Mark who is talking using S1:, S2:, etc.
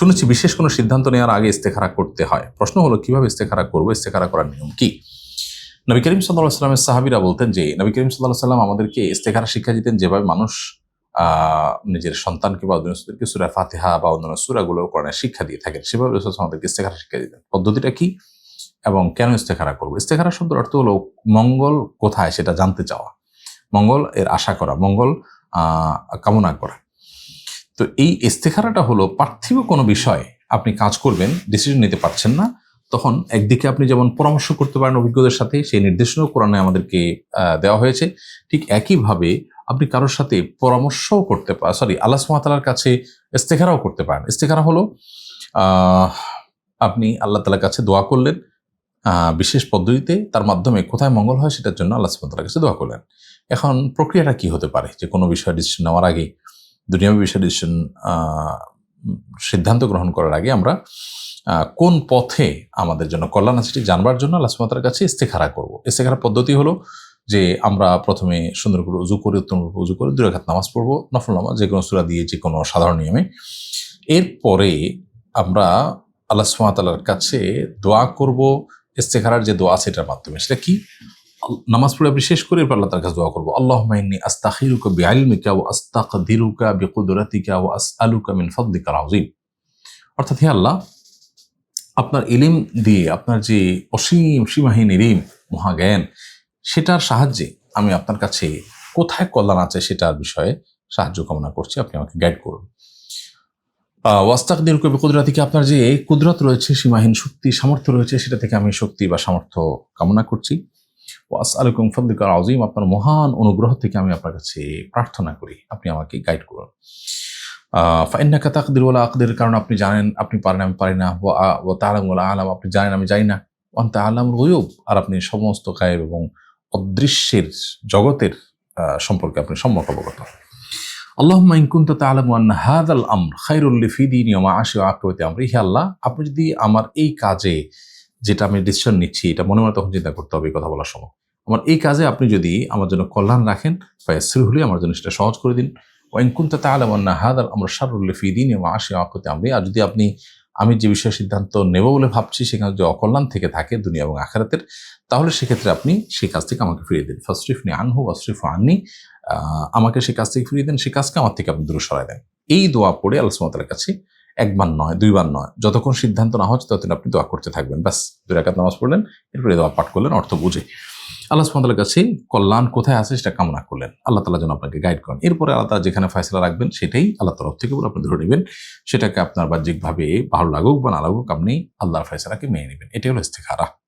S1: শুনেছি বিশেষ কোনো সিদ্ধান্ত নেওয়ার আগে ইস্তেখারা করতে হয়। প্রশ্ন হলো, কীভাবে ইস্তেখারা করব? ইস্তেখারা করার নিয়ম কী? নবী করিম সাল্লাহ সাল্লামের সাহাবিরা বলতেন যে, নবী করিম সাল্লাহ সাল্লাম আমাদেরকে ইস্তেখারা শিক্ষা দিতেন যেভাবে মানুষ নিজের সন্তানকে বা অন্যদেরকে সুরা ফাতিহা বা অন্যান্য সুরাগুলো কোরআনের শিক্ষা দিয়ে থাকেন। সেভাবে রসুল আমাদেরকে ইস্তেখারা শিক্ষা দিতেন। পদ্ধতিটা কি? এবং কেন ইস্তেখারা করব? ইস্তেখারা শব্দের অর্থ হলো, মঙ্গল কোথায় সেটা জানতে চাওয়া। মঙ্গল এর আশা করা, মঙ্গল কামনা করা। তো এই ইস্তেখারাটা হলো পার্থিব কোনো বিষয় আপনি কাজ করবেন ডিসিশন নিতে পারছেন না, তখন একদিকে আপনি যেমন পরামর্শ করতে পারেন অভিজ্ঞদের সাথে, সেই নির্দেশনাও কোরআনে আমাদেরকে দেওয়া হয়েছে। ঠিক একইভাবে আপনি কারোর সাথে পরামর্শও করতে পারেন সরি আল্লাহ সুমাতালার কাছে ইস্তেখারাও করতে পারেন। ইস্তেখারা হলো আপনি আল্লাহ তালার কাছে দোয়া করলেন বিশেষ পদ্ধতিতে তার মাধ্যমে কোথায় মঙ্গল হয় সেটার জন্য আল্লাহ সুমাতালার কাছে দোয়া করলেন। এখন প্রক্রিয়াটা কি হতে পারে? যে কোনো বিষয়ে ডিসিশন নেওয়ার আগে দুনিয়াবী ডিসিশন সিদ্ধান্ত গ্রহণ করার আগে আমরা কোন পথে আমাদের জন্য কল্যাণ আছে সেটি জানবার জন্য আল্লাহ সুমাতার কাছে ইস্তেখারা করব। ইস্তেখারা পদ্ধতি হলো যে আমরা প্রথমে সুন্দর করে উজু করে, উত্তম উজু করে দুই রাকাত নামাজ পড়ব, নফল নামাজ যে কোনো সুরা দিয়ে যে কোনো সাধারণ নিয়মে। এরপরে আমরা আল্লাহ সুমাতালার কাছে দোয়া করব, ইস্তেখারার যে দোয়া সেটার মাধ্যমে। সেটা কি? নামাজ পড়ে আপনি শেষ করে আল্লাহ তার কাছে দোয়া করব। আল্লাহ মাইনি আস্তাখিরুকা বিআলমিকা ও আস্তাকদিরুকা বিকুদরাতিকা ও আসআলুকা মিন ফাদলিকা আযীম। অর্থাৎ হে আল্লাহ, আপনার ইলিম দিয়ে আপনার যে অসীম সীমাহীন ইলিম, মহাজ্ঞান, সেটার সাহায্যে আমি আপনার কাছে কোথায় কল্যাণ আছে সেটার বিষয়ে সাহায্য কামনা করছি, আপনি আমাকে গাইড করুন। ওয়াস্তাক দিন কবি কুদরাতিকে আপনার যে কুদরত রয়েছে, সীমাহীন শক্তি, সামর্থ্য রয়েছে, সেটা থেকে আমি শক্তি বা সামর্থ্য কামনা করছি। ওয়াস ফদ্দিকার আজিম আপনার মহান অনুগ্রহ থেকে আমি আপনার কাছে প্রার্থনা করি, আপনি আমাকে গাইড করুন। আকদের, কারণ আপনি জানেন, আপনি পারেন, আমি পারি না। ও আলাম, আপনি জানেন, আমি জানি না। অন্তে আলাম গয়ুব, আর আপনি সমস্ত গায়েব এবং অদৃশ্যের জগতের সম্পর্কে আপনি সম্যক অবগত। আল্লাহুম্মা ইন কুনতা তা'লামু আন্না হাযাল আমর খায়রুল লি ফি দীনি ওয়া মা'আশি ওয়া আখিরাতি আমরি। হে আল্লাহ, আপনি যদি আমার এই কাজে যেটা আমি ডিসিশন নিচ্ছি, এটা মনে মনে তখন চিন্তা করতে হবে কথা বলার সময়। আমার এই কাজে আপনি যদি আমার জন্য কল্যাণ রাখেন ফায়াসির হলে আমার জন্য সেটা সহজ করে দিন। ওয়াইন কুনতা তা'লামু আন্না হাযাল আমর শাররুল লি ফি দীনি মা'আশি ওয়া আখিরাতি আমরি। আর যদি আপনি, আমি যে বিষয়ে সিদ্ধান্ত নেব বলে ভাবছি, সেখানে যদি অকল্যাণ থেকে থাকে দুনিয়া এবং আখারাতের, তাহলে সেক্ষেত্রে আপনি সেই কাজ থেকে আমাকে ফিরিয়ে দিন। ফার্স্ট্রিফনি আনহু, ওয়াসরিফ আননি আমাকে সেই কাজ থেকে ফিরিয়ে দেন, সেই কাজকে আমার থেকে আপনি দূরে সরাই দেন। এই দোয়া পড়ে আল্লাহ কাছে একবার নয়, দুইবার নয়। যতক্ষণ সিদ্ধান্ত না হচ্ছে, ততদিন আপনি দোয়া করতে থাকবেন। ব্যাস, দুই রাকাত নামাজ পড়লেন, এরপরে দোয়া পাঠ করলেন, অর্থ বুঝে। আল্লাহ সুমাতার কাছে, কল্যাণ কোথায় আছে সেটা কামনা করলেন। আল্লাহ তালা যেন আপনাকে গাইড করেন। এরপরে আল্লাহ তালা যেখানে ফয়সলা রাখবেন, সেটাই আল্লাহ তরফ থেকে বলে আপনি ধরে নেবেন। সেটাকে আপনার বাহ্যিকভাবে ভালো লাগুক বা না লাগুক, আপনি আল্লাহর ফয়সলাকে মেনে নেবেন। এটাই হলো ইস্তেখারা।